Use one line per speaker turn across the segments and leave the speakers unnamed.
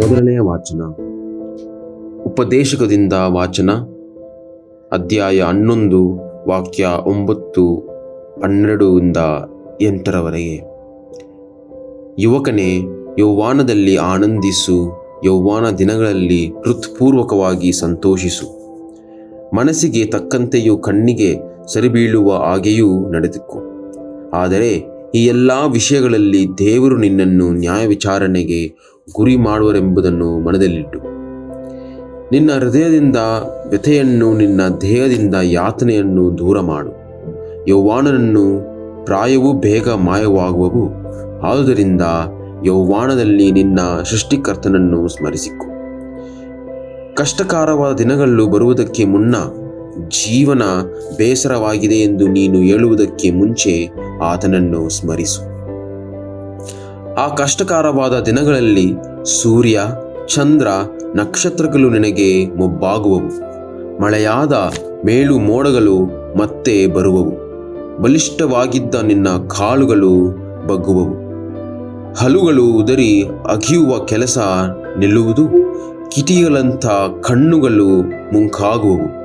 ಮೊದಲನೆಯ ವಾಚನ. ಉಪದೇಶಕದಿಂದ ವಾಚನ. ಅಧ್ಯಾಯ ಹನ್ನೊಂದು, ವಾಕ್ಯ ಒಂಬತ್ತು ಹನ್ನೆರಡರಿಂದ ಎಂಟರವರೆಗೆ. ಯುವಕನೇ ಯೌವಾನದಲ್ಲಿ ಆನಂದಿಸು ಯೌವಾನ ದಿನಗಳಲ್ಲಿ ಹೃತ್ಪೂರ್ವಕವಾಗಿ ಸಂತೋಷಿಸು. ಮನಸ್ಸಿಗೆ ತಕ್ಕಂತೆಯೂ ಕಣ್ಣಿಗೆ ಸರಿಬೀಳುವ ಹಾಗೆಯೂ ನಡೆದಿಕ್ಕು ಆದರೆ ಈ ಎಲ್ಲ ವಿಷಯಗಳಲ್ಲಿ ದೇವರು ನಿನ್ನನ್ನು ನ್ಯಾಯ ವಿಚಾರಣೆಗೆ ಗುರಿ ಮಾಡುವರೆಂಬುದನ್ನು ಮನದಲ್ಲಿಟ್ಟು. ನಿನ್ನ ಹೃದಯದಿಂದ ವ್ಯಥೆಯನ್ನು, ನಿನ್ನ ದೇಹದಿಂದ ಯಾತನೆಯನ್ನು ದೂರ ಮಾಡು. ಯೌವಾಣನನ್ನು ಪ್ರಾಯವೂ ಬೇಗ ಮಾಯವಾಗುವವು. ಆದುದರಿಂದ ಯೌವಾನದಲ್ಲಿ ನಿನ್ನ ಸೃಷ್ಟಿಕರ್ತನನ್ನು ಸ್ಮರಿಸಿಕೊ. ಕಷ್ಟಕರವಾದ ದಿನಗಳು ಬರುವುದಕ್ಕೆ ಮುನ್ನ ಜೀವನ ಬೇಸರವಾಗಿದೆ ಎಂದು ನೀನು ಹೇಳುವುದಕ್ಕೆ ಮುಂಚೆ ಆತನನ್ನು ಸ್ಮರಿಸು. ಆ ಕಷ್ಟಕರವಾದ ದಿನಗಳಲ್ಲಿ ಸೂರ್ಯ, ಚಂದ್ರ, ನಕ್ಷತ್ರಗಳು ನಿನಗೆ ಮೊಬ್ಬಾಗುವವು. ಮಳೆಯಾದ ಮೇಲು ಮೋಡಗಳು ಮತ್ತೆ ಬರುವವು. ಬಲಿಷ್ಠವಾಗಿದ್ದ ನಿನ್ನ ಕಾಳುಗಳು ಬಗ್ಗುವವು. ಹಲುಗಳು ಉದರಿ ಅಗಿಯುವ ಕೆಲಸ ನಿಲ್ಲುವುದು. ಕಿಟಿಗಳಂಥ ಕಣ್ಣುಗಳು ಮುಂಕಾಗುವವು.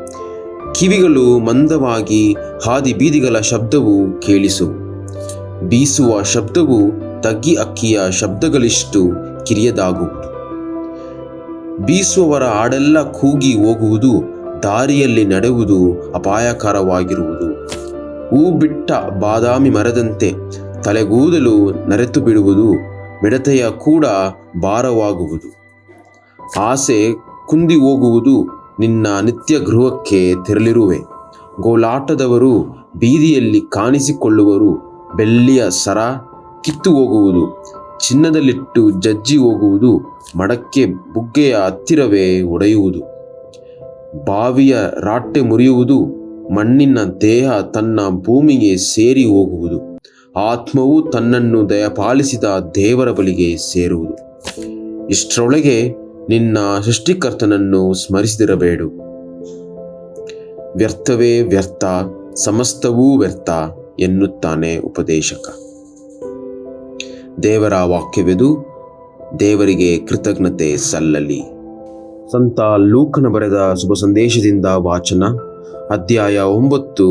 ಕಿವಿಗಳು ಮಂದವಾಗಿ ಹಾದಿ ಬೀದಿಗಳ ಶಬ್ದವು ಕೇಳಿಸುವು ಬೀಸುವ ಶಬ್ದವು ತಗ್ಗಿ ಅಕ್ಕಿಯ ಶಬ್ದಗಳಿಷ್ಟು ಕಿರಿಯದಾಗುವುದು ಬೀಸುವವರ ಹಾಡೆಲ್ಲ ಕೂಗಿ ಹೋಗುವುದು, ದಾರಿಯಲ್ಲಿ ನಡೆಯುವುದು ಅಪಾಯಕರವಾಗಿರುವುದು. ಹೂ ಬಿಟ್ಟ ಬಾದಾಮಿ ಮರದಂತೆ ತಲೆಗೂದಲು ನರೆತು ಬಿಡುವುದು, ಮಿಡತೆಯ ಕೂಡ ಭಾರವಾಗುವುದು. ಆಸೆ ಕುಂದಿ ಹೋಗುವುದು ನಿನ್ನ ನಿತ್ಯ ಗೃಹಕ್ಕೆ ತೆರಳಿರುವೆ. ಗೋಲಾಟದವರು ಬೀದಿಯಲ್ಲಿ ಕಾಣಿಸಿಕೊಳ್ಳುವರು ಬೆಳ್ಳಿಯ ಸರ ಕಿತ್ತು ಹೋಗುವುದು, ಚಿನ್ನದಲ್ಲಿಟ್ಟು ಜಜ್ಜಿ ಹೋಗುವುದು, ಮಡಕ್ಕೆ ಬುಗ್ಗೆಯ ಹತ್ತಿರವೇ ಒಡೆಯುವುದು. ಬಾವಿಯ ರಾಟೆ ಮುರಿಯುವುದು, ಮಣ್ಣಿನ ದೇಹ ತನ್ನ ಭೂಮಿಗೆ ಸೇರಿ ಹೋಗುವುದು. ಆತ್ಮವು ತನ್ನನ್ನು ದಯಪಾಲಿಸಿದ ದೇವರ ಬಳಿಗೆ ಸೇರುವುದು. ಇಷ್ಟರೊಳಗೆ ನಿನ್ನ ಸೃಷ್ಟಿಕರ್ತನನ್ನು ಸ್ಮರಿಸಿದಿರಬೇಡು. ವ್ಯರ್ಥವೇ ವ್ಯರ್ಥ, ಸಮಸ್ತವೂ ವ್ಯರ್ಥ. ಎನ್ನುತ್ತಾನೆ ಉಪದೇಶಕ. ದೇವರ ವಾಕ್ಯವೆದು, ದೇವರಿಗೆ ಕೃತಜ್ಞತೆ ಸಲ್ಲಲಿ. ಸಂತ ಲೂಕನ ಬರೆದ ಶುಭ ಸಂದೇಶದಿಂದ ವಾಚನ, ಅಧ್ಯಾಯ ಒಂಬತ್ತು,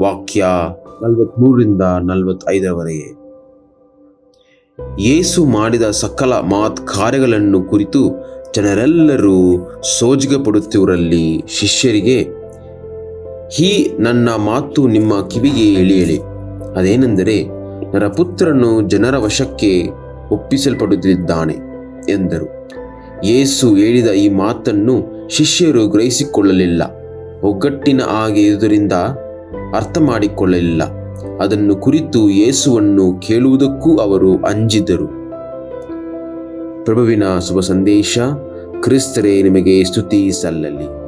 ವಾಕ್ಯ ನಲವತ್ತ್ಮೂರರಿಂದ ನಲವತ್ತೈದರವರೆಗೆ. ಯೇಸು ಮಾಡಿದ ಸಕಲ ಮಾತ್ ಕಾರ್ಯಗಳನ್ನು ಕುರಿತು ಜನರೆಲ್ಲರೂ ಸೋಜಿಗೆ ಪಡುತ್ತಿರಲ್ಲಿ ಶಿಷ್ಯರಿಗೆ ಈ ನನ್ನ ಮಾತು ನಿಮ್ಮ ಕಿವಿಗೆ ಎಳೆಯಲಿ. ಅದೇನೆಂದರೆ ನರಪುತ್ರನು ಜನರ ವಶಕ್ಕೆ ಒಪ್ಪಿಸಲ್ಪಡುತ್ತಿದ್ದಾನೆ ಎಂದರು. ಯೇಸು ಹೇಳಿದ ಈ ಮಾತನ್ನು ಶಿಷ್ಯರು ಗ್ರಹಿಸಿಕೊಳ್ಳಲಿಲ್ಲ. ಒಗ್ಗಟ್ಟಿನ ಹಾಗೆ ಇರುವುದರಿಂದ ಅರ್ಥ ಮಾಡಿಕೊಳ್ಳಲಿಲ್ಲ ಅದನ್ನು ಕುರಿತು ಯೇಸುವನ್ನು ಕೇಳುವುದಕ್ಕೂ ಅವರು ಅಂಜಿದರು. ಪ್ರಭುವಿನ ಶುಭ ಸಂದೇಶ, ಕ್ರಿಸ್ತರೇ, ನಿಮಗೆ ಸ್ತುತಿ ಸಲ್ಲಲಿ.